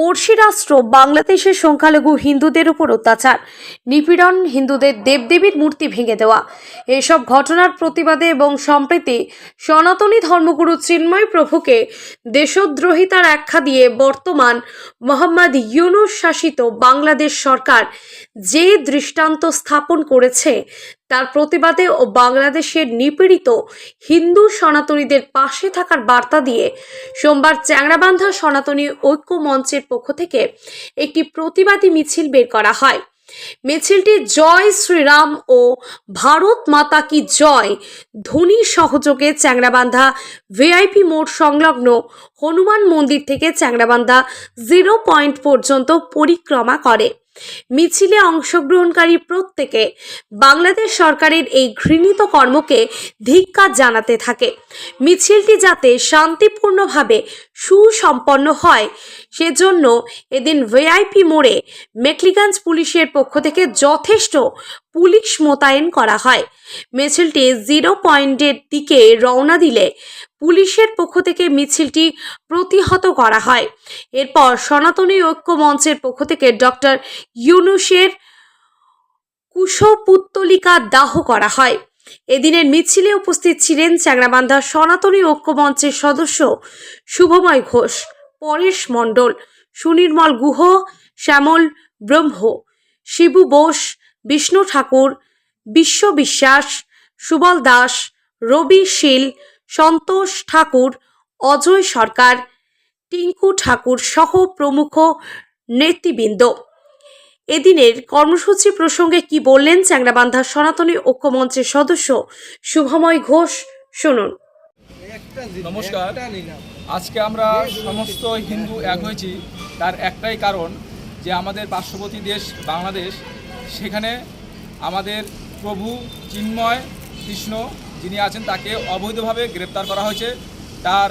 পড়শি রাষ্ট্র বাংলাদেশের সংখ্যালঘু হিন্দুদের উপর অত্যাচার। নিপীড়ন হিন্দুদের দেবদেবীর মূর্তি ভেঙে দেওয়া। এসব ঘটনার প্রতিবাদে এবং সম্প্রতি সনাতনী ধর্মগুরু চিন্ময় প্রভুকে দেশদ্রোহিতার আখ্যা দিয়ে বর্তমান মোহাম্মদ ইউনুস শাসিত বাংলাদেশ সরকার যে দৃষ্টান্ত স্থাপন করেছে তার প্রতিবাদে ও বাংলাদেশের নিপীড়িত হিন্দু সনাতনীদের পাশে থাকার বার্তা দিয়ে সোমবার চ্যাংরাবান্ধা সনাতনী ঐক্য মঞ্চের পক্ষ থেকে একটি প্রতিবাদী মিছিল বের করা হয়। মিছিলটি জয় শ্রীরাম ও ভারত মাতা কি জয় ধ্বনি সহযোগে চ্যাংরাবান্ধা ভিআইপি মোড় সংলগ্ন হনুমান মন্দির থেকে চ্যাংরাবান্ধা জিরো পয়েন্ট পর্যন্ত পরিক্রমা করে। মিছিলে অংশগ্রহণকারী প্রত্যেকে বাংলাদেশ সরকারের এই ঘৃণিত কর্মকে ধিক্কার জানাতে থাকে। মিছিলটি যাতে শান্তিপূর্ণভাবে সুসম্পন্ন হয়, সেজন্য এদিন ভিআইপি মোড়ে মেকলিগঞ্জ পুলিশের পক্ষ থেকে যথেষ্ট পুলিশ মোতায়েন করা হয়। মিছিলটি জিরো পয়েন্টের দিকে রওনা দিলে পুলিশের পক্ষ থেকে মিছিলটি প্রতিহত করা হয়। এরপর সনাতনী ঐক্য মঞ্চের পক্ষ থেকে ডক্টর ইউনুসের কুশপুত্তলিকা দাহ করা হয়। এদিনের মিছিলে উপস্থিত ছিলেন চ্যাংরাবান্ধা সনাতনী ঐক্য মঞ্চের সদস্য শুভময় ঘোষ, পরেশ মণ্ডল, সুনির্মল গুহ, শ্যামল ব্রহ্ম, শিবু বোস বিষ্ণু ঠাকুর, বিশ্ব বিশ্বাস, সুবল দাস, রবি শীল, সন্তোষ ঠাকুর, অজয় সরকার, টিঙ্কু ঠাকুর সহ প্রমুখ নেতৃবৃন্দ। এদিনের কর্মসূচি প্রসঙ্গে কি বললেন চ্যাংরাবান্ধা সনাতনী ঐক্যমঞ্চের সদস্য শুভময় ঘোষ, শুনুন। নমস্কার। আজকে আমরা সমস্ত হিন্দু এক হয়েছি, তার একটাই কারণ যে আমাদের পার্শ্ববর্তী দেশ, বাংলাদেশ সেখানে আমাদের প্রভু চিন্ময় কৃষ্ণ যিনি আছেন, তাকে অবৈধভাবে গ্রেপ্তার করা হয়েছে। তার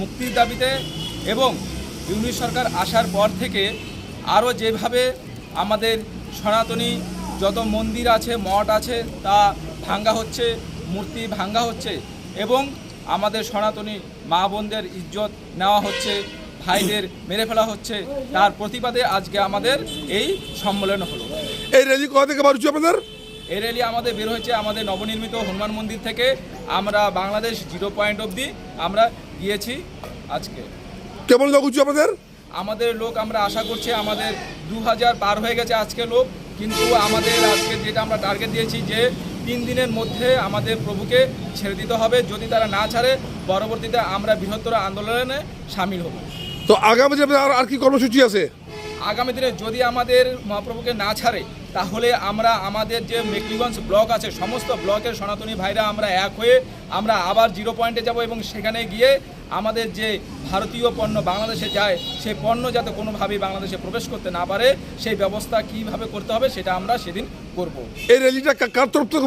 মুক্তির দাবিতে এবং ইউনিট সরকার আসার পর থেকে আরও যেভাবে আমাদের সনাতনী যত মন্দির আছে, মঠ আছে, তা ভাঙ্গা হচ্ছে, মূর্তি ভাঙ্গা হচ্ছে এবং আমাদের সনাতনী মা বোনদের ইজ্জত নেওয়া হচ্ছে, ভাইদের মেরে ফেলা হচ্ছে, তার প্রতিবাদে আজকে আমাদের এই সম্মেলন হলো। এই র্যালি কোথা থেকে বার হচ্ছে আপনাদের? এই র্যালি আমাদের বের হয়েছে আমাদের নবনির্মিত হনুমান মন্দির থেকে। আমরা বাংলাদেশ জিরো পয়েন্ট অবধি আমরা গিয়েছি আজকে। কেমন লোক হচ্ছে আপনাদের? আমাদের লোক আমরা আশা করছি আমাদের দু হাজার পার হয়ে গেছে আজকে লোক কিন্তু আমাদের আজকে যেটা আমরা টার্গেট দিয়েছি যে তিন দিনের মধ্যে আমাদের প্রভুকে ছেড়ে দিতে হবে। যদি তারা না ছাড়ে পরবর্তীতে আমরা বৃহত্তর আন্দোলনে সামিল হব। তো আগামী দিনে আর আর কি কর্মসূচি আছে? আগামী দিনে যদি আমাদের মহাপ্রভুকে না ছাড়ে তাহলে আমরা আমাদের যে মেকলিগঞ্জ ব্লক আছে সমস্ত ব্লকের সনাতনী ভাইরা আমরা এক হয়ে আমরা আবার জিরো পয়েন্টে যাব এবং সেখানে গিয়ে আমাদের যে ভারতীয় পণ্য বাংলাদেশে যায় সেই পণ্য যাতে কোনোভাবেই বাংলাদেশে প্রবেশ করতে না পারে সেই ব্যবস্থা কীভাবে করতে হবে সেটা আমরা সেদিন করব। এই র্যালিটা কার তরফ থেকে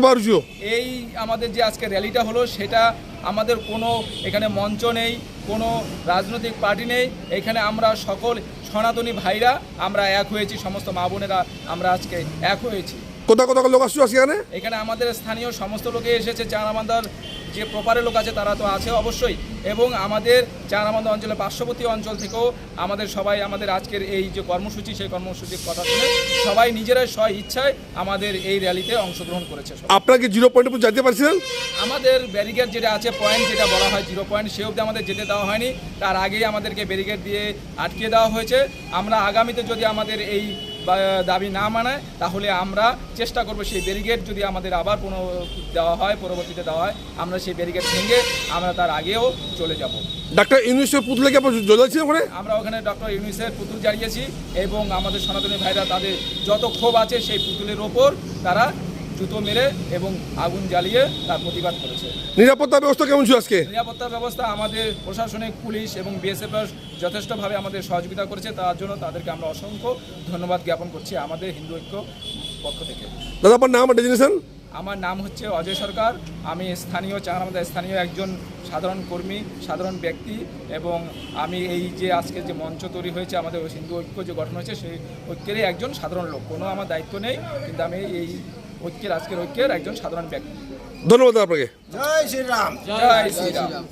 এই আমাদের যে আজকে র্যালিটা হলো সেটা আমাদের কোনো এখানে মঞ্চ নেই কোনো রাজনৈতিক পার্টি নেই এখানে আমরা সকল সনাতনী ভাইরা আমরা এক হয়েছি সমস্ত মা বোনেরা আমরা আজকে এক হয়েছি। কোথা কোথা লোক আসছে এখানে? এখানে আমাদের স্থানীয় সমস্ত লোকে এসেছে চারামান্দার যে প্রপারের লোক আছে তারা তো আছে অবশ্যই। এবং আমাদের চারামান্দা অঞ্চলের পার্শ্ববর্তী অঞ্চল থেকেও আমাদের সবাই আমাদের আজকের এই যে কর্মসূচি সেই কর্মসূচির কথা শুনে সবাই নিজেরাই স্ব ইচ্ছায় আমাদের এই র্যালিতে অংশগ্রহণ করেছে আপনাকে জিরো পয়েন্টে যেতে পারছিলেন আমাদের ব্যারিকেড যেটা আছে পয়েন্ট যেটা বলা হয় জিরো পয়েন্ট সে অবধি আমাদের যেতে দেওয়া হয়নি। তার আগেই আমাদেরকে ব্যারিকেড দিয়ে আটকে দেওয়া হয়েছে। আমরা আগামীতে যদি আমাদের এই দাবি না মানায় তাহলে আমরা চেষ্টা করব সেই ব্যারিগেড যদি আমাদের আবার কোনো দেওয়া হয় পরবর্তীতে দেওয়া হয় আমরা সেই ব্যারিগেড ভেঙে আমরা তার আগেও চলে যাব। ডাক্তার ইউনিসের পুতলে কি জ্বলেছে ওখানে? আমরা ওখানে ডক্টর ইউনিসের পুতুল জ্বালিয়েছি এবং আমাদের সনাতনী ভাইরা তাদের যত ক্ষোভ আছে সেই পুতুলের ওপর তারা জুতো মেরে এবং আগুন জ্বালিয়ে তার প্রতিবাদ করেছে। নিরাপত্তা ব্যবস্থা কেমন ছিল আজকে? নিরাপত্তা ব্যবস্থা আমাদের প্রশাসনিক পুলিশ এবং বিএসএফ যথেষ্টভাবে আমাদের সহযোগিতা করেছে। তার জন্য তাদেরকে আমরা অসংখ্য ধন্যবাদ জ্ঞাপন করছি আমাদের হিন্দু ঐক্য পক্ষ থেকে। দাদা আপনার নাম ডেজিনেশন আমার নাম হচ্ছে অজয় সরকার। আমি স্থানীয় আমাদের স্থানীয় একজন সাধারণ কর্মী সাধারণ ব্যক্তি এবং আমি এই যে আজকে যে মঞ্চ তৈরি হয়েছে আমাদের হিন্দু ঐক্য যে গঠন হয়েছে সেই ঐক্যেরই একজন সাধারণ লোক। কোনো আমার দায়িত্ব নেই কিন্তু আমি এই ঐক্যের আজকের ঐক্যের একজন সাধারণ ব্যক্তি। ধন্যবাদ আপনাকে। জয় শ্রীরাম।